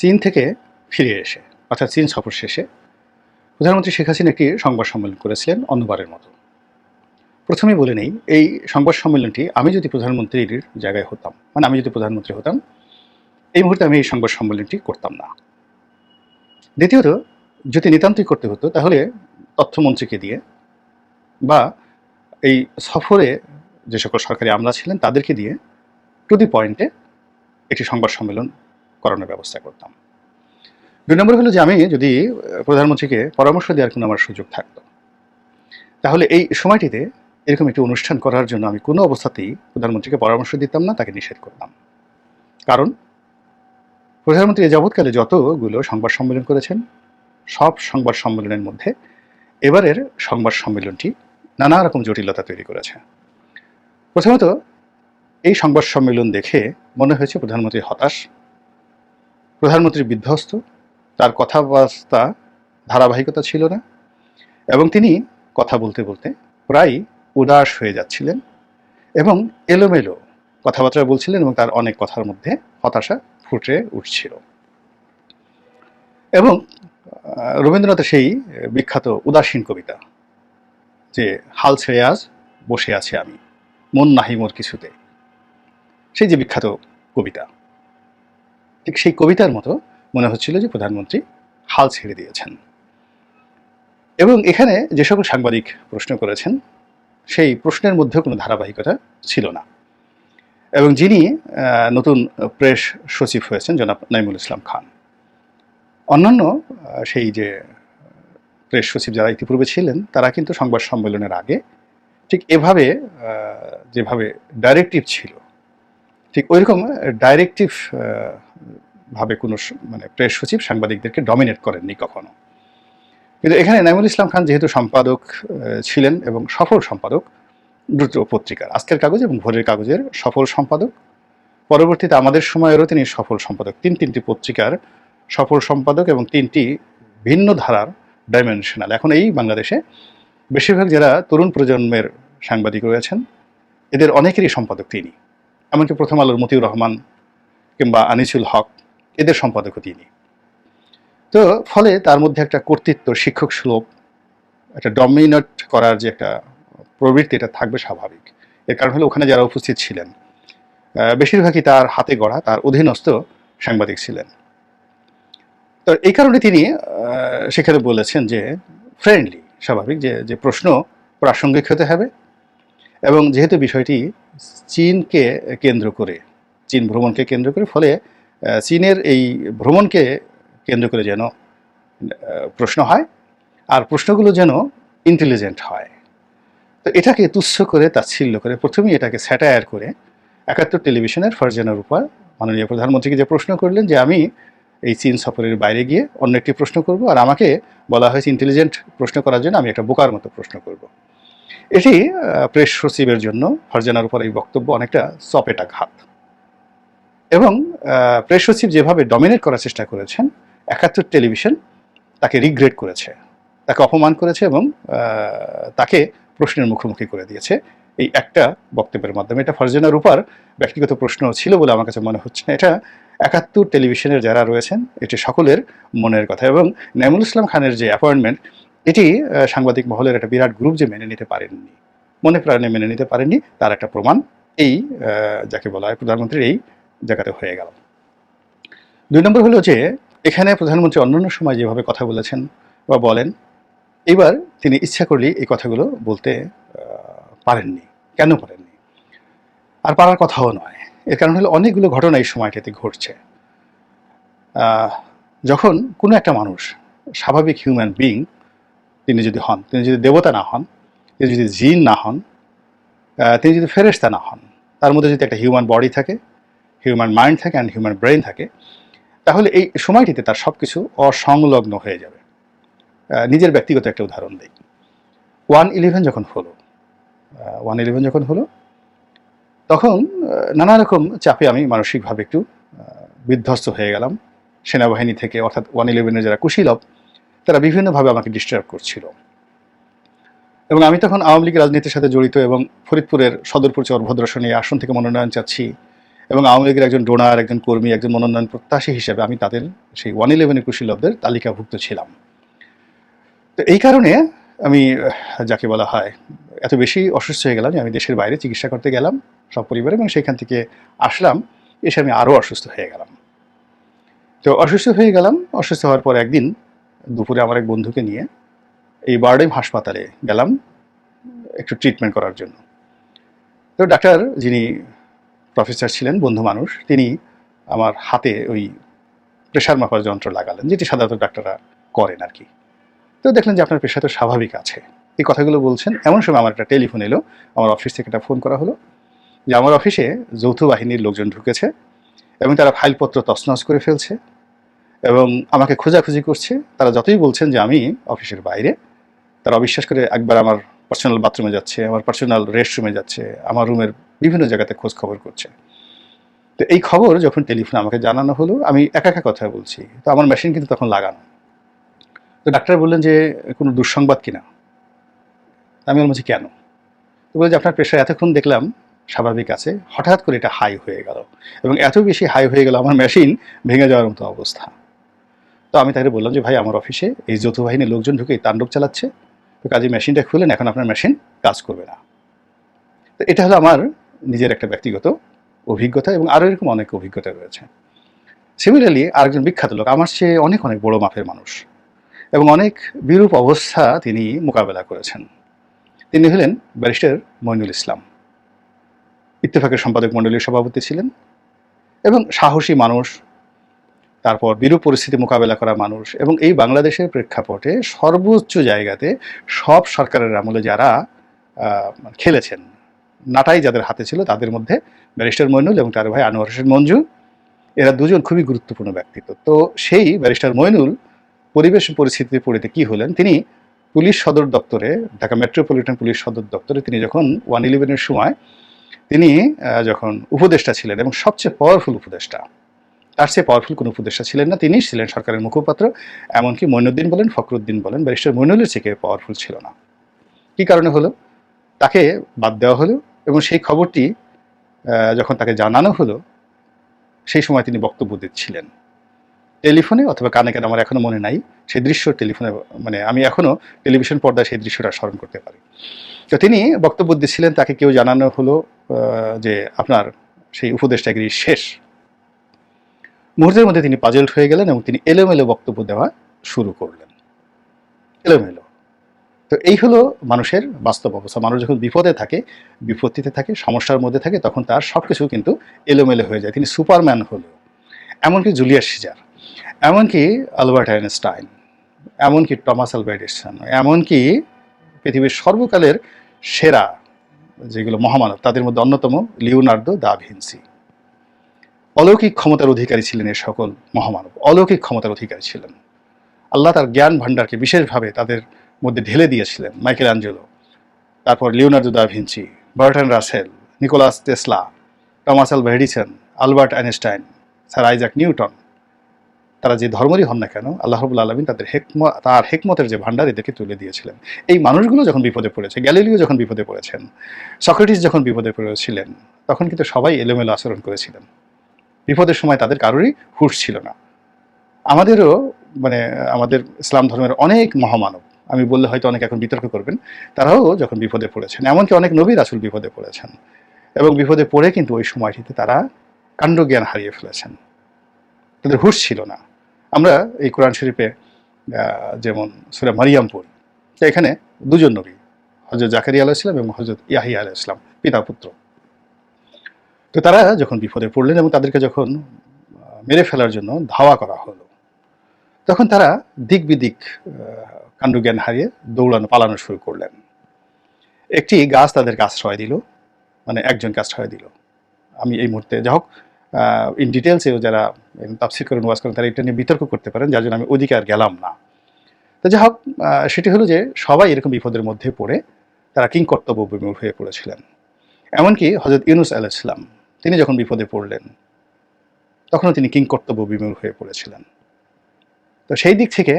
চীন থেকে ফিরে এসে, অর্থাৎ চীন সফর শেষে প্রধানমন্ত্রী শেখ হাসিনা একটি সংবাদ সম্মেলন করেছিলেন অন্যবারের মতো। প্রথমেই বলে নেই, এই সংবাদ সম্মেলনটি আমি যদি প্রধানমন্ত্রীর জায়গায় হতাম মানে আমি যদি প্রধানমন্ত্রী হতাম, এই মুহূর্তে আমি এই সংবাদ সম্মেলনটি করতাম না। দ্বিতীয়ত, যদি নিতান্তই করতে হতো, তাহলে তথ্যমন্ত্রীকে দিয়ে বা এই সফরে যে সকল সরকারি আমলা ছিলেন, তাদেরকে দিয়ে টু দি পয়েন্টে একটি সংবাদ সম্মেলন করানোর ব্যবস্থা করতাম। দুই নম্বর হলো যে আমি যদি প্রধানমন্ত্রীকে পরামর্শ দেওয়ার কোনো আমার সুযোগ থাকতো, তাহলে এই সময়টিতে এরকম একটি অনুষ্ঠান করার জন্য আমি কোনো অবস্থাতেই প্রধানমন্ত্রীকে পরামর্শ দিতাম না, তাকে নিষেধ করতাম। কারণ, প্রধানমন্ত্রী এ যাবৎকালে যতগুলো সংবাদ সম্মেলন করেছেন, সব সংবাদ সম্মেলনের মধ্যে এবারের সংবাদ সম্মেলনটি নানা রকম জটিলতা তৈরি করেছে। প্রথমত, এই সংবাদ সম্মেলন দেখে মনে হয়েছে প্রধানমন্ত্রী হতাশ প্রধানমন্ত্রী বিধ্বস্ত, তার কথাবার্তা ধারাবাহিকতা ছিল না, এবং তিনি কথা বলতে বলতে প্রায় উদাস হয়ে যাচ্ছিলেন এবং এলোমেলো কথাবার্তা বলছিলেন এবং তার অনেক কথার মধ্যে হতাশা ফুটে উঠছিল। এবং রবীন্দ্রনাথের সেই বিখ্যাত উদাসীন কবিতা, যে, হাল ছেড়ে আজ বসে আছে আমি, মন নাহি মোর কিছুতে সেই যে বিখ্যাত কবিতা। ঠিক সেই কবিতার মতো মনে হচ্ছিল যে প্রধানমন্ত্রী হাল ছেড়ে দিয়েছেন। এবং এখানে যে সকল সাংবাদিক প্রশ্ন করেছেন, সেই প্রশ্নের মধ্যেও কোনো ধারাবাহিকতা ছিল না। এবং যিনি নতুন প্রেস সচিব হয়েছেন, জনাব নাইমুল ইসলাম খান। অন্যান্য সেই যে, প্রেস সচিব যারা ইতিপূর্বে ছিলেন, তারা কিন্তু সংবাদ সম্মেলনের আগে ঠিক এভাবে যেভাবে ডাইরেক্টিভ ছিল ঠিক ওইরকম ডাইরেক্টিভ ভাবে কোনো মানে প্রেস সচিব সাংবাদিকদেরকে ডমিনেট করেননি কখনো। কিন্তু এখানে নাইমুল ইসলাম খান যেহেতু সম্পাদক ছিলেন এবং সফল সম্পাদক দুটো পত্রিকার, আজকের কাগজ এবং ভোরের কাগজের সফল সম্পাদক। পরবর্তীতে আমাদের সময়েরও তিনি সফল সম্পাদক। তিন তিনটি পত্রিকার সফল সম্পাদক এবং তিনটি ভিন্ন ধারার ডাইমেনশনাল এখন এই বাংলাদেশে বেশিরভাগ যারা তরুণ প্রজন্মের সাংবাদিক রয়েছেন, এদের অনেকেরই সম্পাদক তিনি। এমনকি প্রথম আলোর মতিউর রহমান কিংবা আনিসুল হক, এদের সম্পাদকও তিনি। তো ফলে তার মধ্যে একটা কর্তৃত্ব, শিক্ষক সুলভ একটা ডমিনেট করার যে একটা প্রবৃত্তি, এটা থাকবে স্বাভাবিক। এর কারণ হলো ওখানে যারা উপস্থিত ছিলেন বেশিরভাগই তার হাতে গড়া, তার অধীনস্থ সাংবাদিক ছিলেন। তো এই কারণে তিনি সেখানে বলেছেন যে ফ্রেন্ডলি স্বাভাবিক যে যে প্রশ্ন প্রাসঙ্গিক হতে হবে এবং যেহেতু বিষয়টি চীনকে কেন্দ্র করে, চীন ভ্রমণকে কেন্দ্র করে, ফলে চীনের এই ভ্রমণকে কেন্দ্র করে যেন প্রশ্ন হয়, আর প্রশ্নগুলো যেন ইন্টেলিজেন্ট হয়। তো এটাকে তুচ্ছ করে, তাচ্ছিল্য করে, প্রথমেই এটাকে স্যাটায়ার করে, একাত্তর টেলিভিশনের ফারজানার উপর মাননীয় প্রধানমন্ত্রীকে যে প্রশ্ন করলেন যে, আমি এই চীন সফরের বাইরে গিয়ে অন্য একটি প্রশ্ন করব, আর আমাকে বলা হয়েছে ইন্টেলিজেন্ট প্রশ্ন করার জন্য আমি একটা বোকার মতো প্রশ্ন করব। এটি প্রেস সচিবের জন্য ফারজানার উপর এই বক্তব্য অনেকটা চপেটা ঘাত। এবং প্রেস সচিব যেভাবে ডমিনেট করার চেষ্টা করেছেন, একাত্তর টেলিভিশন তাকে রিগ্রেট করেছে, তাকে অপমান করেছে এবং তাকে প্রশ্নের মুখোমুখি করে দিয়েছে। এই একটা বক্তব্যের মাধ্যমে এটা ফারজানা উপর ব্যক্তিগত প্রশ্ন ছিল বলে আমার কাছে মনে হচ্ছে না। এটা একাত্তর টেলিভিশনের যারা রয়েছেন, এটি সকলের মনের কথা এবং নাইমুল ইসলাম খানের যে অ্যাপয়েন্টমেন্ট এটি সাংবাদিক মহলের একটা বিরাট গ্রুপ যে মেনে নিতে পারেননি, মনে প্রাণে মেনে নিতে পারেননি, তার একটা প্রমাণ এই যাকে বলা হয় প্রধানমন্ত্রীর এই জায়গাতে হয়ে গেল। দুই নম্বর হলো যে, এখানে প্রধানমন্ত্রী অন্যান্য সময় যেভাবে কথা বলেছেন বা বলেন, এবার তিনি ইচ্ছা করলেই এই কথাগুলো বলতে পারেননি। কেন পারেননি? আর পারার কথাও নয়। এর কারণ হলো অনেকগুলো ঘটনা এই সময়টাতে ঘটছে। যখন কোনো একটা মানুষ, স্বাভাবিক হিউম্যান বিং তিনি যদি হন, তিনি যদি দেবতা না হন, তিনি যদি জিন না হন তিনি যদি ফেরেস্তা না হন, তার মধ্যে যদি একটা হিউম্যান বডি থাকে হিউম্যান মাইন্ড থাকে অ্যান্ড হিউম্যান ব্রেন থাকে, তাহলে এই সময়টিতে তার সব কিছু অসংলগ্ন হয়ে যাবে। নিজের ব্যক্তিগত একটা উদাহরণ দিই। ওয়ান ইলেভেন যখন হলো ওয়ান ইলেভেন যখন হলো, তখন নানা রকম চাপে আমি মানসিকভাবে একটু বিধ্বস্ত হয়ে গেলাম। সেনাবাহিনী থেকে, অর্থাৎ ওয়ান ইলেভেনের যারা কুশীলভ তারা বিভিন্নভাবে আমাকে ডিস্টার্ব করছিল। এবং আমি তখন আওয়ামী লীগ রাজনীতির সাথে জড়িত এবং ফরিদপুরের সদরপুর চর ভদ্রসনী আসন থেকে মনোনয়ন চাচ্ছি এবং আওয়ামী লীগের একজন ডোনার, একজন কর্মী, একজন মনোনয়ন প্রত্যাশী হিসেবে আমি তাদের সেই ওয়ান ইলেভেনের কুশীলবদের তালিকাভুক্ত ছিলাম। তো এই কারণে আমি, যাকে বলা হয়, এত বেশি অসুস্থ হয়ে গেলাম যে আমি দেশের বাইরে চিকিৎসা করতে গেলাম সব পরিবারে এবং সেখান থেকে আসলাম, এসে আমি আরও অসুস্থ হয়ে গেলাম। তো অসুস্থ হয়ে গেলাম, অসুস্থ হওয়ার পর একদিন দুপুরে আমার এক বন্ধুকে নিয়ে এই বারডেম হাসপাতালে গেলাম একটু ট্রিটমেন্ট করার জন্য। তো ডাক্তার যিনি প্রফেসর ছিলেন, বন্ধু মানুষ, তিনি আমার হাতে ওই প্রেশার মাপার যন্ত্র লাগালেন, যেটি সাধারণত ডাক্তাররা করেন আর কি। তো দেখলেন যে আপনার প্রেশার তো স্বাভাবিক আছে। এই কথাগুলো বলছেন। এমন সময় আমার একটা টেলিফোন এলো, আমার অফিস থেকে একটা ফোন করা হলো, যে আমার অফিসে যৌথ বাহিনীর লোকজন ঢুকেছে এবং তারা ফাইলপত্র তছনছ করে ফেলছে। এবং আমাকে খোঁজাখুঁজি করছে। তারা যতই বলছেন যে আমি অফিসের বাইরে, তারা অবিশ্বাস করে একবার আমার পার্সোনাল বাথরুমে যাচ্ছে, আমার পার্সোনাল রেস্টরুমে যাচ্ছে, আমার রুমের বিভিন্ন জায়গাতে খোঁজ খবর করছে। তো এই খবর যখন টেলিফোনে আমাকে জানানো হলো, আমি একা একা কথা বলছি। তো আমার মেশিন কিন্তু তখন লাগানো। তো ডাক্তার বললেন যে, কোনো দুঃসংবাদ কিনা? আমি বলছি কেন? তো বলে যে, আপনার প্রেশার এতক্ষণ দেখলাম, স্বাভাবিক আছে। হঠাৎ করে এটা হাই হয়ে গেল। এবং এত বেশি হাই হয়ে গেল আমার মেশিন ভেঙে যাওয়ার মতো অবস্থা। তো আমি তাকে বললাম যে, ভাই, আমার অফিসে এই যৌথ বাহিনীর লোকজন ঢুকে তাণ্ডব চালাচ্ছে। তো কাজে মেশিনটা খুলেন এখন আপনার মেশিন কাজ করবে না। তো এটা হলো আমার নিজের একটা ব্যক্তিগত অভিজ্ঞতা এবং আরও এরকম অনেক অভিজ্ঞতা রয়েছে। সিমিলারলি আরেকজন বিখ্যাত লোক, আমার চেয়ে অনেক অনেক বড় মাপের মানুষ এবং অনেক বিরূপ অবস্থা তিনি মোকাবেলা করেছেন। তিনি হলেন ব্যারিস্টার মইনুল ইসলাম। ইত্তেফাকের সম্পাদক মণ্ডলীর সভাপতি ছিলেন এবং সাহসী মানুষ তারপর বিরূপ পরিস্থিতি মোকাবেলা করা মানুষ এবং এই বাংলাদেশের প্রেক্ষাপটে সর্বোচ্চ জায়গাতে সব সরকারের আমলে যারা খেলেছেন, নাটাই যাদের হাতে ছিল তাদের মধ্যে ব্যারিস্টার মইনুল এবং তার ভাই আনোয়ার হোসেন মঞ্জু, এরা দুজন খুবই গুরুত্বপূর্ণ ব্যক্তিত্ব। তো সেই ব্যারিস্টার মইনুল পরিবেশ পরিস্থিতিতে পড়িতে কি হলেন? তিনি পুলিশ সদর দপ্তরে, ঢাকা মেট্রোপলিটন পুলিশ সদর দপ্তরে তিনি যখন ওয়ান ইলেভেনের সময় তিনি যখন উপদেষ্টা ছিলেন এবং সবচেয়ে পাওয়ারফুল উপদেষ্টা তার চেয়ে পাওয়ারফুল কোনো উপদেষ্টা ছিলেন না তিনি ছিলেন সরকারের মুখপাত্র। এমনকি মইনুদ্দিন বলেন, ফখরুদ্দিন বলেন, ব্যারিস্টার মইনুলের থেকে পাওয়ারফুল ছিল না। কি কারণে হলো? তাকে বাদ দেওয়া হলো এবং সেই খবরটি যখন তাকে জানানো হলো, সেই সময় তিনি বক্তব্য দিচ্ছিলেন। টেলিফোনে অথবা কানে কানে আমার এখনও মনে নাই, সেই দৃশ্য টেলিফোনে মানে আমি এখনও টেলিভিশন পর্দায় সেই দৃশ্যটা স্মরণ করতে পারি। তো তিনি বক্তব্য দিচ্ছিলেন, তাকে কেউ জানানো হলো যে আপনার সেই উপদেষ্টাগিরি শেষ। মুহূর্তের মধ্যে তিনি পাজেল্ট হয়ে গেলেন এবং তিনি এলোমেলো বক্তব্য দেওয়া শুরু করলেন। এলোমেলো। তো এই হলো মানুষের বাস্তব অবস্থা। মানুষ যখন বিপদে থাকে, বিপত্তিতে থাকে, সমস্যার মধ্যে থাকে, তখন তার সব কিছু কিন্তু এলোমেলো হয়ে যায়। তিনি সুপারম্যান হলো এমনকি জুলিয়াস সিজার, এমনকি আলবার্ট আইনস্টাইন, এমনকি টমাস এডিসন, এমনকি পৃথিবীর সর্বকালের সেরা, যেগুলো মহামানব, তাদের মধ্যে অন্যতম লিওনার্দো দা ভিনসি। অলৌকিক ক্ষমতার অধিকারী ছিলেন এই সকল মহামানব, অলৌকিক ক্ষমতার অধিকারী ছিলেন। আল্লাহ তার জ্ঞান ভাণ্ডারকে বিশেষভাবে তাদের মধ্যে ঢেলে দিয়েছিলেন। মাইকেল অ্যাঞ্জেলো তারপর Leonardo da Vinci, Burton Russell, Nicholas Tesla, Thomas Alva Edison, Albert Einstein, sir Isaac Newton. তারা যে ধর্মেরই হন না কেন, আল্লাহ রবুল্লা আলমিন তাদের হেকম, তার হেকমতের যে ভাণ্ডার এদেরকে তুলে দিয়েছিলেন। এই মানুষগুলো যখন বিপদে পড়েছে, গ্যালিলিও যখন বিপদে পড়েছেন, সক্রেটিস যখন বিপদে পড়েছিলেন, তখন কিন্তু সবাই এলোমেলো আচরণ করেছিলেন। বিপদের সময় তাদের কারোরই হুঁশ ছিল না। আমাদেরও মানে আমাদের ইসলাম ধর্মের অনেক মহামানব, আমি বললে হয়তো অনেক এখন বিতর্ক করবেন, তারাও যখন বিপদে পড়েছেন, এমনকি অনেক নবীর আসল বিপদে পড়েছেন, এবং বিপদে পড়ে কিন্তু ওই সময়টিতে তারা কাণ্ডজ্ঞান হারিয়ে ফেলেছেন। তাদের হুঁশ ছিল না। আমরা এই কোরআন শরীফে যেমন সুরা মারিয়াম পড়ি এখানে দুজন নবী হজরত জাকারিয়া আলাহ ইসলাম এবং হজরত ইয়াহিয়া আলাহ ইসলাম পিতা পুত্র। তো তারা যখন বিপদে পড়লেন এবং তাদেরকে যখন মেরে ফেলার জন্য ধাওয়া করা হলো, তখন তারা দিক বিদিক কাণ্ডজ্ঞান হারিয়ে দৌড়ানো, পালানো শুরু করলেন। একটি গাছ তাদেরকে আশ্রয় দিল মানে একজনকে আশ্রয় দিল। আমি এই মুহূর্তে, যা হোক ইন ডিটেলসেও যারা তাফসির করেন, ওয়াজ করেন, তারা এটা নিয়ে বিতর্ক করতে পারেন, যার জন্য আমি ওদিকে আর গেলাম না। তো যাই হোক সেটি হলো যে সবাই এরকম বিপদের মধ্যে পড়ে তারা কিং কর্তব্য বিমূল হয়ে পড়েছিলেন। এমনকি হজরত ইউনুস আলাহ ইসলাম তিনি যখন বিপদে পড়লেন, তখনও তিনি কিং কর্তব্য বিমূল হয়ে পড়েছিলেন। তো সেই দিক থেকে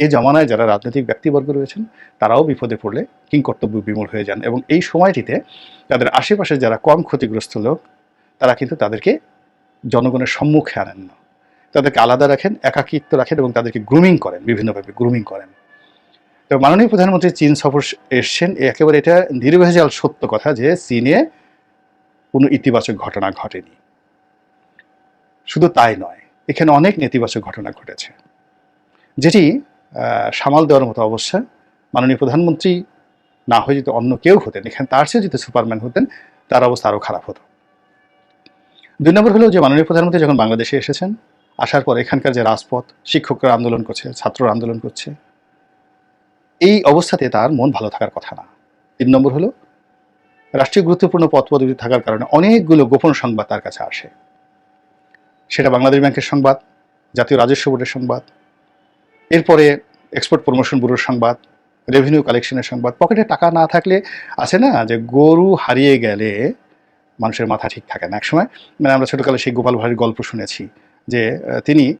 এই জমানায় যারা রাজনৈতিক ব্যক্তিবর্গ রয়েছেন, তারাও বিপদে পড়লে কিং কর্তব্য বিমূল হয়ে যান এবং এই সময়টিতে তাদের আশেপাশে যারা কম ক্ষতিগ্রস্ত লোক, তারা কিন্তু তাদেরকে জনগণের সম্মুখে আনেন না। তাদেরকে আলাদা রাখেন, একাকিত্ব রাখেন এবং তাদেরকে গ্রুমিং করেন, বিভিন্নভাবে গ্রুমিং করেন। তো মাননীয় প্রধানমন্ত্রী চীন সফর এসছেন, একেবারে এটা নির্ভেজাল সত্য কথা যে চীনে কোনো ইতিবাচক ঘটনা ঘটেনি। শুধু তাই নয়, এখানে অনেক নেতিবাচক ঘটনা ঘটেছে। যেটি সামাল দেওয়ার মতো অবস্থা। মাননীয় প্রধানমন্ত্রী না হয়ে যদি অন্য কেউ হতেন, এখানে তার চেয়ে যদি সুপারম্যান হতেন, তার অবস্থা আরও খারাপ হতো। দুই নম্বর হলো যে, মাননীয় প্রধানমন্ত্রী যখন বাংলাদেশে এসেছেন, আসার পর এখানকার যে রাজপথ, শিক্ষকরা আন্দোলন করছে, ছাত্ররা আন্দোলন করছে, এই অবস্থাতে তার মন ভালো থাকার কথা না। তিন নম্বর হলো রাষ্ট্রীয় গুরুত্বপূর্ণ পদ পদবি থাকার কারণে অনেকগুলো গোপন সংবাদ তার কাছে আসে। সেটা বাংলাদেশ ব্যাংকের সংবাদ, জাতীয় রাজস্ব বোর্ডের সংবাদ, এরপরে এক্সপোর্ট প্রমোশন ব্যুরোর সংবাদ রেভিনিউ কালেকশনের সংবাদ। পকেটে টাকা না থাকলে আছে না যে গরু হারিয়ে গেলে মানুষের মাথা ঠিক থাকে না। একসময় মানে আমরা ছোটকালে সেই গোপাল ভাঁড়ের গল্প শুনেছি যে তিনি